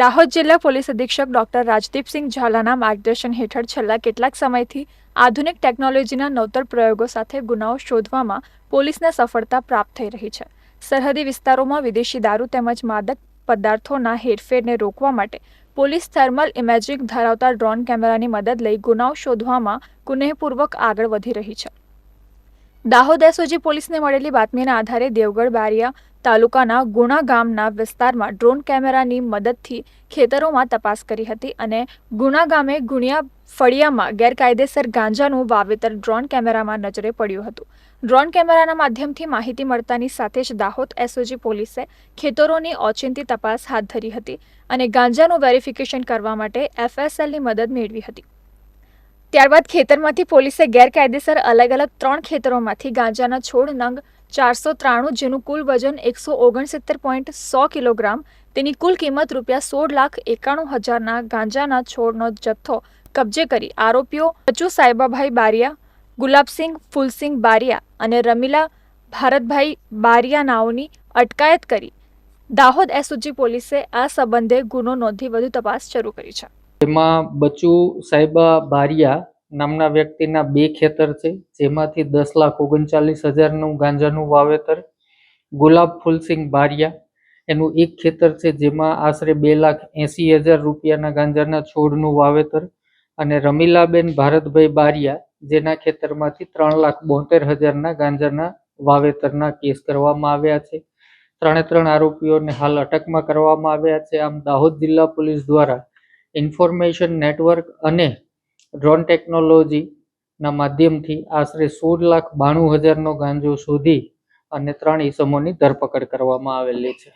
દાહોદ જિલ્લા પોલીસ અધિક્ષક ડોક્ટર રાજદીપસિંહ ઝાલાના માર્ગદર્શન હેઠળ છેલ્લા કેટલાક સમયથી આધુનિક ટેકનોલોજીના નવતર પ્રયોગો સાથે ગુનાઓ શોધવામાં પોલીસને સફળતા પ્રાપ્ત થઈ રહી છે. સરહદી વિસ્તારોમાં વિદેશી દારૂ તેમજ માદક પદાર્થોના હેરફેરને રોકવા માટે પોલીસ થર્મલ ઇમેજિંગ ધરાવતા ડ્રોન કેમેરાની મદદ લઈ ગુનાઓ શોધવામાં કુનેહપૂર્વક આગળ વધી રહી છે. દાહોદ એસઓજી પોલીસને મળેલી બાતમીના આધારે દેવગઢ બારિયા તાલુકાના ગુણા ગામના વિસ્તારમાં ડ્રોન કેમેરાની મદદથી ખેતરોમાં તપાસ કરી હતી અને ગુણા ગામે ગુણિયા ફળિયામાં ગેરકાયદેસર ગાંજાનું વાવેતર ડ્રોન કેમેરામાં નજરે પડ્યું હતું. ડ્રોન કેમેરાના માધ્યમથી માહિતી મળતાની સાથે જ દાહોદ એસઓજી પોલીસે ખેતરોની ઓચિંતી તપાસ હાથ ધરી હતી અને ગાંજાનું વેરિફિકેશન કરવા માટે એફએસએલની મદદ મેળવી હતી. ત્યારબાદ ખેતરમાંથી પોલીસે ગેરકાયદેસર અલગ અલગ ત્રણ ખેતરોમાંથી ગાંજાના છોડ નંગ ચારસો ત્રાણું, જેનું કુલ વજન એકસો ઓગણસિત્તેર પોઈન્ટ સો કિલોગ્રામ, તેની કુલ કિંમત રૂપિયા સોળ લાખ એકાણું હજારના ગાંજાના છોડનો જથ્થો કબજે કરી આરોપીઓ બચુ સાયબાભાઈ બારિયા, ગુલાબસિંહ ફૂલસિંહ બારિયા અને રમીલા ભારતભાઈ બારિયા નાઓની અટકાયત કરી. દાહોદ એસઓજી પોલીસે આ સંબંધે ગુનો નોંધી વધુ તપાસ શરૂ કરી છે. એમાં બચુ સાહેબા બારિયા નામના વ્યક્તિના બે ખેતર છે, જેમાંથી દસ લાખ ઓગણચાલીસ હજારનું ગાંજાનું વાવેતર, ગુલાબ ફૂલસિંહ બારિયા. એનું એક ખેતર છે, જેમાં આશરે બે લાખ એંસી હજાર રૂપિયાના ગાંજાના છોડનું વાવેતર અને રમીલાબેન ભારતભાઈ બારિયા, જેના ખેતરમાંથી ત્રણ લાખ બોતેર હજારના ગાંજાના વાવેતરના કેસ કરવામાં આવ્યા છે. ત્રણે ત્રણ આરોપીઓને હાલ અટકમાં કરવામાં આવ્યા છે. આમ દાહોદ જિલ્લા પોલીસ દ્વારા ઇન્ફોર્મેશન નેટવર્ક અને ડ્રોન ટેકનોલોજીના માધ્યમથી આશરે સોળ લાખ બાણું હજારનો ગાંજો શોધી અને ત્રણ ઈસમોની ધરપકડ કરવામાં આવેલી છે.